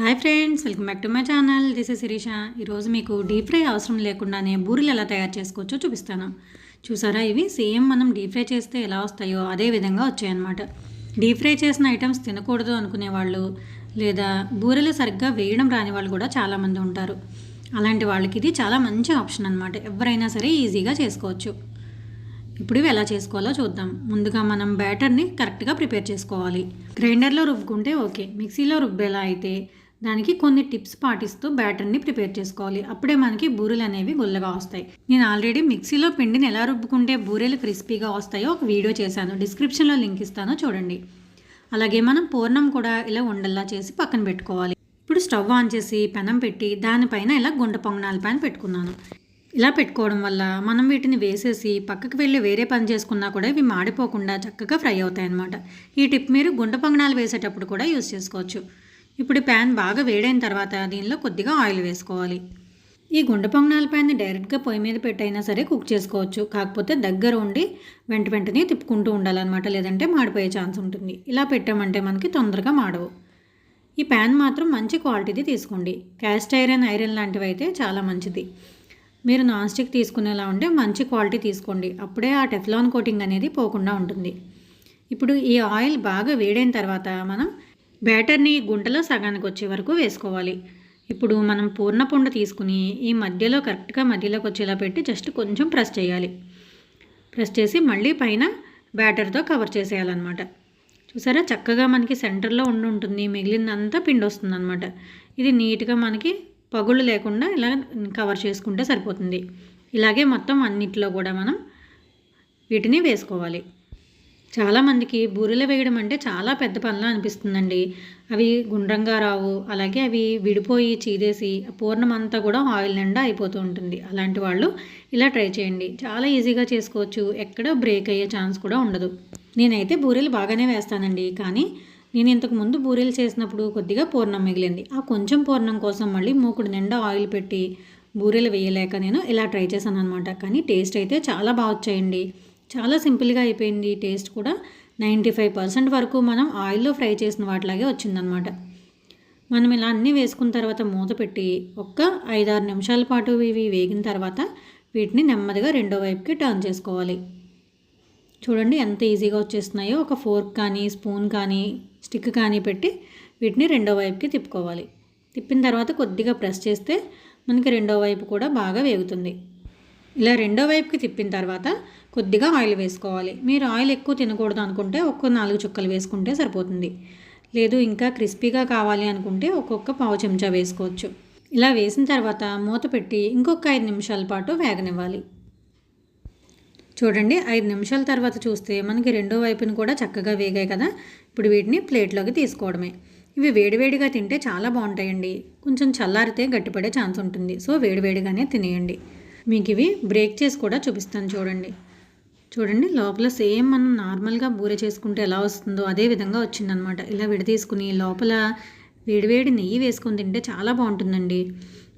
Hi friends welcome back to my channel. This is Shirisha. ఈరోజు మీకు deep fry అవసరం లేకుండానే బూరెలు ఎలా తయారు చేసుకోవచ్చో చూపిస్తాను. చూసారా ఇవి? సేమ్ మనం డీప్ ఫ్రై చేస్తే ఎలా వస్తాయో అదే విధంగా వచ్చాయన్నమాట. డీప్ ఫ్రై చేసిన ఐటమ్స్ తినకూడదు అనుకునే వాళ్ళు లేదా బూరెలు సరిగ్గా వేయడం రాని వాళ్ళు కూడా చాలామంది ఉంటారు. అలాంటి వాళ్ళకి ఇది చాలా మంచి ఆప్షన్ అనమాట ఎవరైనా సరే ఈజీగా చేసుకోవచ్చు. ఇప్పుడు ఇవి ఎలా చేసుకోవాలో చూద్దాం. ముందుగా మనం బ్యాటర్ని కరెక్ట్గా ప్రిపేర్ చేసుకోవాలి. గ్రైండర్లో రుబ్బుకుంటే ఓకే. మిక్సీలో రుబ్బేలా అయితే దానికి కొన్ని టిప్స్ పాటిస్తూ బ్యాటర్ని ప్రిపేర్ చేసుకోవాలి. అప్పుడే మనకి బూరెలు అనేవి గుల్లగా వస్తాయి. నేను ఆల్రెడీ మిక్సీలో పిండిని ఎలా రుబ్బుకుంటే బూరెలు క్రిస్పీగా వస్తాయో ఒక వీడియో చేశాను. డిస్క్రిప్షన్లో లింక్ ఇస్తాను చూడండి. అలాగే మనం పూర్ణం కూడా ఇలా ఉండల్లా చేసి పక్కన పెట్టుకోవాలి. ఇప్పుడు స్టవ్ ఆన్ చేసి పెనం పెట్టి దానిపైన ఇలా గుండ పొంగనాల పైన పెట్టుకున్నాను. ఇలా పెట్టుకోవడం వల్ల మనం వీటిని వేసేసి పక్కకు వెళ్ళి వేరే పని చేసుకున్నా కూడా ఇవి మాడిపోకుండా చక్కగా ఫ్రై అవుతాయి అన్నమాట ఈ టిప్ మీరు గుండ పొంగనాలు వేసేటప్పుడు కూడా యూస్ చేసుకోవచ్చు. ఇప్పుడు ప్యాన్ బాగా వేడైన తర్వాత దీనిలో కొద్దిగా ఆయిల్ వేసుకోవాలి. ఈ గుండ పొంగనాల పైన డైరెక్ట్గా పొయ్యి మీద పెట్టైనా సరే కుక్ చేసుకోవచ్చు. కాకపోతే దగ్గర ఉండి వెంట వెంటనే తిప్పుకుంటూ ఉండాలన్నమాట. లేదంటే మాడిపోయే ఛాన్స్ ఉంటుంది. ఇలా పెట్టామంటే మనకి తొందరగా మాడవు. ఈ ప్యాన్ మాత్రం మంచి క్వాలిటీది తీసుకోండి. క్యాస్ట్ ఐరన్ ఐరన్ లాంటివి అయితే చాలా మంచిది. మీరు నాన్ స్టిక్ తీసుకునేలా ఉంటే మంచి క్వాలిటీ తీసుకోండి. అప్పుడే ఆ టెఫ్లాన్ కోటింగ్ అనేది పోకుండా ఉంటుంది. ఇప్పుడు ఈ ఆయిల్ బాగా వేడైన తర్వాత మనం బ్యాటర్ని గుంటలో సగానికి వచ్చే వరకు వేసుకోవాలి. ఇప్పుడు మనం పూర్ణ తీసుకుని ఈ మధ్యలో కరెక్ట్గా మధ్యలోకి వచ్చేలా పెట్టి జస్ట్ కొంచెం ప్రెస్ చేయాలి. ప్రెస్ చేసి మళ్ళీ పైన బ్యాటర్తో కవర్ చేసేయాలన్నమాట. చూసారా? చక్కగా మనకి సెంటర్లో ఉండి ఉంటుంది. మిగిలిందంతా పిండి వస్తుంది అనమాట ఇది నీట్గా మనకి పగుళ్ళు లేకుండా ఇలా కవర్ చేసుకుంటే సరిపోతుంది. ఇలాగే మొత్తం అన్నిట్లో కూడా మనం వీటిని వేసుకోవాలి. చాలామందికి బూరెలు వేయడం అంటే చాలా పెద్ద పనులు అనిపిస్తుందండి. అవి గుండ్రంగా రావు అలాగే అవి విడిపోయి చీదేసి పూర్ణం అంతా కూడా ఆయిల్ నిండా అయిపోతూ ఉంటుంది. అలాంటి వాళ్ళు ఇలా ట్రై చేయండి. చాలా ఈజీగా చేసుకోవచ్చు. ఎక్కడ బ్రేక్ అయ్యే ఛాన్స్ కూడా ఉండదు. నేనైతే బూరెలు బాగానే వేస్తానండి. కానీ నేను ఇంతకు ముందు బూరెలు చేసినప్పుడు కొద్దిగా పూర్ణం మిగిలింది. ఆ కొంచెం పూర్ణం కోసం మళ్ళీ మూకుడు నిండా ఆయిల్ పెట్టి బూరెలు వేయలేక నేను ఇలా ట్రై చేశాను అనమాట కానీ టేస్ట్ అయితే చాలా బాగా వచ్చాయండి. చాలా సింపుల్గా అయిపోయింది టేస్ట్ కూడా. నైంటీ ఫైవ్ పర్సెంట్ వరకు మనం ఆయిల్లో ఫ్రై చేసిన వాటిలాగే వచ్చిందనమాట మనం ఇలా అన్నీ వేసుకున్న తర్వాత మూత పెట్టి ఒక్క ఐదారు నిమిషాల పాటు ఇవి వేగిన తర్వాత వీటిని నెమ్మదిగా రెండో వైపుకి టర్న్ చేసుకోవాలి. చూడండి ఎంత ఈజీగా వచ్చేస్తున్నాయో. ఒక ఫోర్క్ కానీ స్పూన్ కానీ స్టిక్ కానీ పెట్టి వీటిని రెండో వైపుకి తిప్పుకోవాలి. తిప్పిన తర్వాత కొద్దిగా ప్రెస్ చేస్తే మనకి రెండో వైపు కూడా బాగా వేగుతుంది. ఇలా రెండో వైపుకి తిప్పిన తర్వాత కొద్దిగా ఆయిల్ వేసుకోవాలి. మీరు ఆయిల్ ఎక్కువ తినకూడదు అనుకుంటే ఒక్క నాలుగు చుక్కలు వేసుకుంటే సరిపోతుంది. లేదు ఇంకా క్రిస్పీగా కావాలి అనుకుంటే ఒక్కొక్క పావు చెంచా వేసుకోవచ్చు. ఇలా వేసిన తర్వాత మూత పెట్టి ఇంకొక ఐదు నిమిషాల పాటు వేగనివ్వాలి. చూడండి ఐదు నిమిషాల తర్వాత చూస్తే మనకి రెండో వైపుని కూడా చక్కగా వేగాయి కదా. ఇప్పుడు వీటిని ప్లేట్లోకి తీసుకోవడమే. ఇవి వేడివేడిగా తింటే చాలా బాగుంటాయండి. కొంచెం చల్లారితే గట్టిపడే ఛాన్స్ ఉంటుంది. సో వేడివేడిగానే తినేయండి. మీకు ఇవి బ్రేక్ చేసి కూడా చూపిస్తాను చూడండి. చూడండి లోపల సేమ్ మనం నార్మల్గా బూరె చేసుకుంటే ఎలా వస్తుందో అదే విధంగా వచ్చిందనమాట. ఇలా విడదీసుకుని లోపల వేడివేడి నెయ్యి వేసుకొని తింటే చాలా బాగుంటుందండి.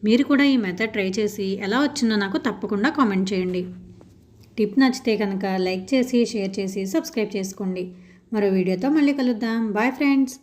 మీరు కూడా ఈ మెథడ్ ట్రై చేసి ఎలా వచ్చిందో నాకు తప్పకుండా కామెంట్ చేయండి. టిప్ నచ్చితే కనుక లైక్ చేసి షేర్ చేసి సబ్స్క్రైబ్ చేసుకోండి. మరో వీడియోతో మళ్ళీ కలుద్దాం. Bye friends